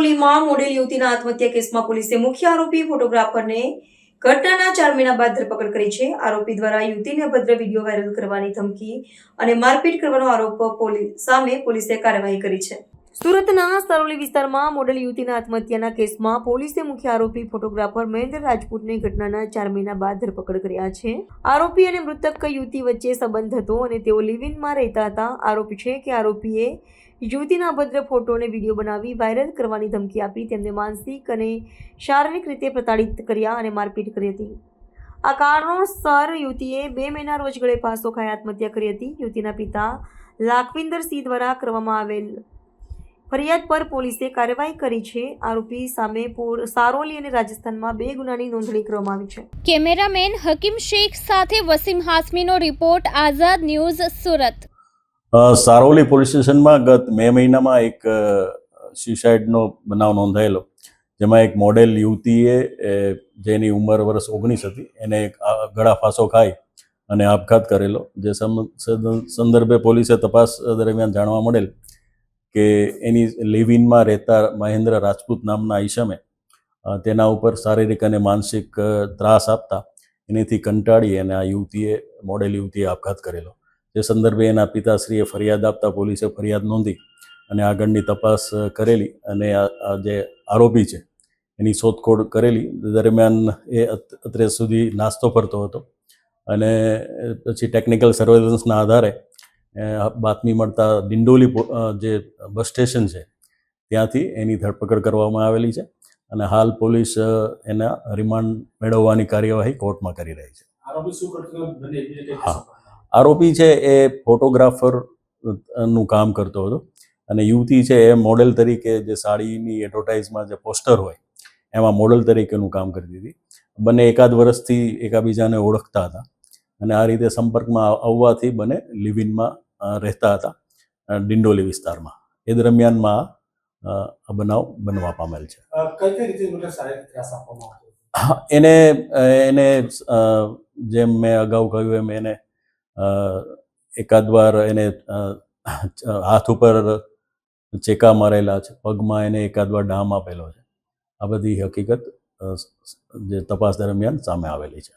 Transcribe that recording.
સારોલીમાં model યુવતીના આત્મહત્યા કેસમાં પોલીસે મુખ્ય આરોપી, ફોટોગ્રાફરને ઘટનાના ચાર મહિના બાદ ધરપકડ કરી છે. આરોપી દ્વારા યુવતીને અભદ્ર વીડિયો વાયરલ કરવાની ધમકી અને મારપીટ કરવાનો આરોપ પોલીસ સામે પોલીસે કાર્યવાહી કરી છે. સુરતના સરોલી વિસ્તારમાં મોડેલ યુવતીના આત્મહત્યાના કેસમાં પોલીસે મુખ્ય આરોપી ફોટોગ્રાફર મહેન્દ્ર રાજપૂતની ઘટનાના ચાર મહિના બાદ ધરપકડ કર્યા છે. આરોપી અને મૃતક યુવતી વચ્ચે સંબંધ હતો અને તેઓ લિવિનમાં રહેતા હતા. આરોપી છે કે આરોપીએ યુવતીના અભદ્ર ફોટો અને વીડિયો બનાવી વાયરલ કરવાની ધમકી આપી તેમને માનસિક અને શારીરિક રીતે પ્રતાડિત કર્યા અને મારપીટ કરી હતી. આ કારણોસર યુવતીએ બે મહિના રોજ ગળે ફાંસો ખાઈ આત્મહત્યા કરી હતી. યુવતીના પિતા લાખવિંદરસિંહ દ્વારા કરવામાં આવેલ ફરિયાદ પર પોલીસે કાર્યવાહી કરી છે. આરોપી સામે સારોલી અને રાજસ્થાનમાં બે ગુનાની નોંધણી કરવામાં આવી છે. કેમેરામેન હકીમ શેખ સાથે Wasim હાસમીનો report Azad news Surat. Saroli police સ્ટેશનમાં ગત મે મહિનામાં એક સ્યુસાઇડનો બનાવ નોંધાયેલો. જેમાં એક મોડેલ યુવતીએ જેની ઉંમર વર્ષ ઓગણીસ હતી એને એક ગળા ફાંસો ખાઈ અને આપઘાત કરેલો. જે સમ- સદ- સંદર્ભે પોલીસે તપાસ દરમિયાન જાણવા મળેલ કે એની લિવિનમાં રહેતા મહેન્દ્ર રાજપૂત નામના ઈસમે તેના ઉપર શારીરિક અને માનસિક ત્રાસ આપતા એનેથી કંટાળી અને આ યુવતીએ, મોડેલ યુવતીએ આપઘાત કરેલો. જે સંદર્ભે એના પિતાશ્રીએ ફરિયાદ આપતા પોલીસે ફરિયાદ નોંધી અને આગળની તપાસ કરેલી અને આ જે આરોપી છે, એની શોધખોળ કરેલી. દરમિયાન એ અત્યારે સુધી નાસ્તો ફરતો હતો અને પછી ટેકનિકલ સર્વેલન્સના આધારે બાતમી મળતા ડિંડોલી જે બસ સ્ટેશન છે ત્યાંથી એની ધરપકડ કરવામાં આવેલી છે અને હાલ પોલીસ એના રિમાન્ડ મેળવવાની કાર્યવાહી કોર્ટમાં કરી રહી છે. હા. આરોપી છે એ ફોટોગ્રાફરનું કામ કરતો હતો અને યુવતી છે એ મોડેલ તરીકે જે સાડીની એડવર્ટાઇઝમાં જે પોસ્ટર હોય એમાં મોડેલ તરીકેનું કામ કરતી હતી. બંને એકાદ વર્ષથી એકાબીજાને ઓળખતા હતા. અને આ રીતે સંપર્કમાં આવવાથી બંને લિવિનમાં રહેતા હતા ડિંડોલી વિસ્તારમાં. એ દરમિયાનમાં આ બનાવ બનવા પામેલ છે. એને એને જેમ મેં અગાઉ કહ્યું એમ એને એકાદ વાર એને હાથ ઉપર ચેકા મારેલા છે પગમાં એને એકાદ વાર ડામ આપેલો છે. આ બધી હકીકત જે તપાસ દરમિયાન સામે આવેલી છે.